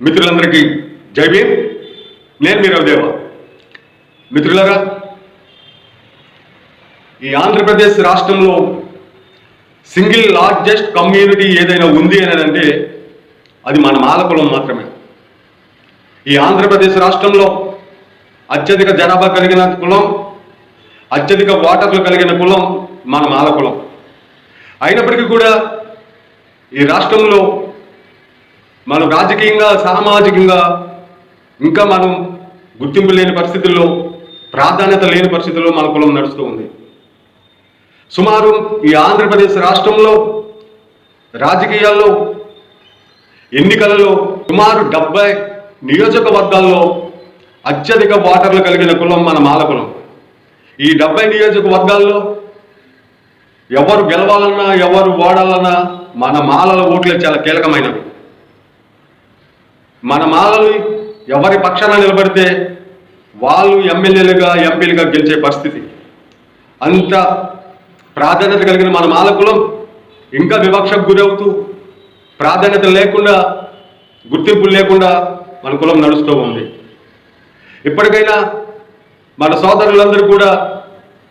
మిత్రులందరికీ జై భీమ్. నేను మీ రవిదేవ. మిత్రులరా ఈ ఆంధ్రప్రదేశ్ రాష్ట్రంలో సింగిల్ లార్జెస్ట్ కమ్యూనిటీ ఏదైనా ఉంది అని అంటే అది మన మాలకులం మాత్రమే. ఈ ఆంధ్రప్రదేశ్ రాష్ట్రంలో అత్యధిక జనాభా కలిగిన కులం అత్యధిక ఓటర్లు కలిగిన కులం మన మాల కులం అయినప్పటికీ కూడా ఈ రాష్ట్రంలో మనం రాజకీయంగా సామాజికంగా ఇంకా మనం గుర్తింపు లేని పరిస్థితుల్లో ప్రాధాన్యత లేని పరిస్థితుల్లో మన కులం నడుస్తూ ఉంది. సుమారు ఈ ఆంధ్రప్రదేశ్ రాష్ట్రంలో రాజకీయాల్లో ఎన్నికలలో సుమారు డెబ్బై నియోజకవర్గాల్లో అత్యధిక ఓటర్లు కలిగిన కులం మన మాలకులం. ఈ డెబ్బై నియోజకవర్గాల్లో ఎవరు గెలవాలన్నా ఎవరు ఓడాలన్నా మన మాలల ఓట్లే చాలా కీలకమైనవి. మన మాలలు ఎవరి పక్షాన నిలబడితే వాళ్ళు ఎమ్మెల్యేలుగా ఎంపీలుగా గెలిచే పరిస్థితి. అంత ప్రాధాన్యత కలిగిన మన మాలకులం ఇంకా వివక్షకు గురవుతూ ప్రాధాన్యత లేకుండా గుర్తింపు లేకుండా మన కులం నడుస్తూ ఉంది. ఇప్పటికైనా మన సోదరులందరూ కూడా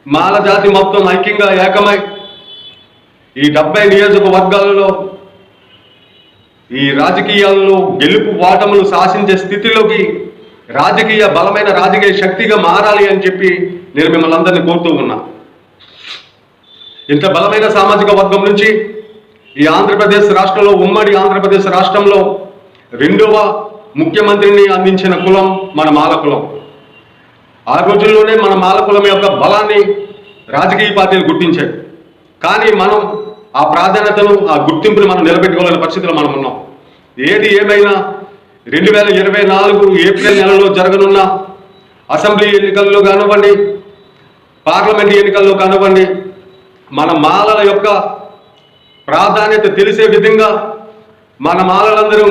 మాల జాతి మొత్తం ఐక్యంగా ఏకమై ఈ డెబ్బై నియోజకవర్గాలలో ఈ రాజకీయాల్లో గెలుపు వాటములు శాసించే స్థితిలోకి రాజకీయ బలమైన రాజకీయ శక్తిగా మారాలి అని చెప్పి నేను మిమ్మల్ని అందరినీ కోరుతూ ఉన్నా. ఇంత బలమైన సామాజిక వర్గం నుంచి ఈ ఆంధ్రప్రదేశ్ రాష్ట్రంలో ఉమ్మడి ఆంధ్రప్రదేశ్ రాష్ట్రంలో రెండవ ముఖ్యమంత్రిని అందించిన కులం మన మాలకులం ఆ రోజుల్లోనే మన మాలకులం యొక్క బలాన్ని రాజకీయ పార్టీలు గుర్తించాయి. కానీ మనం ఆ ప్రాధాన్యతను ఆ గుర్తింపుని మనం నిలబెట్టుకోవాలనే పరిస్థితిలో మనం ఉన్నాం. ఏది ఏమైనా రెండు వేల ఇరవై నాలుగు ఏప్రిల్ నెలలో జరగనున్న అసెంబ్లీ ఎన్నికల్లో కానివ్వండి పార్లమెంట్ ఎన్నికల్లో కానివ్వండి మన మాలల యొక్క ప్రాధాన్యత తెలిసే విధంగా మన మాలలందరూ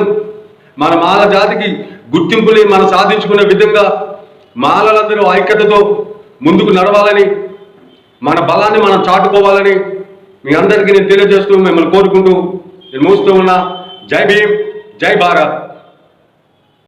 మన మాల జాతికి గుర్తింపుని మనం సాధించుకునే విధంగా మాలలందరూ ఐక్యతతో ముందుకు నడవాలని మన బలాన్ని మనం చాటుకోవాలని మీ అందరికీ నేను తెలియజేస్తూ మిమ్మల్ని కోరుకుంటూ నేను మూస్తూ ఉన్నా. జై భీమ్ జై భారత్.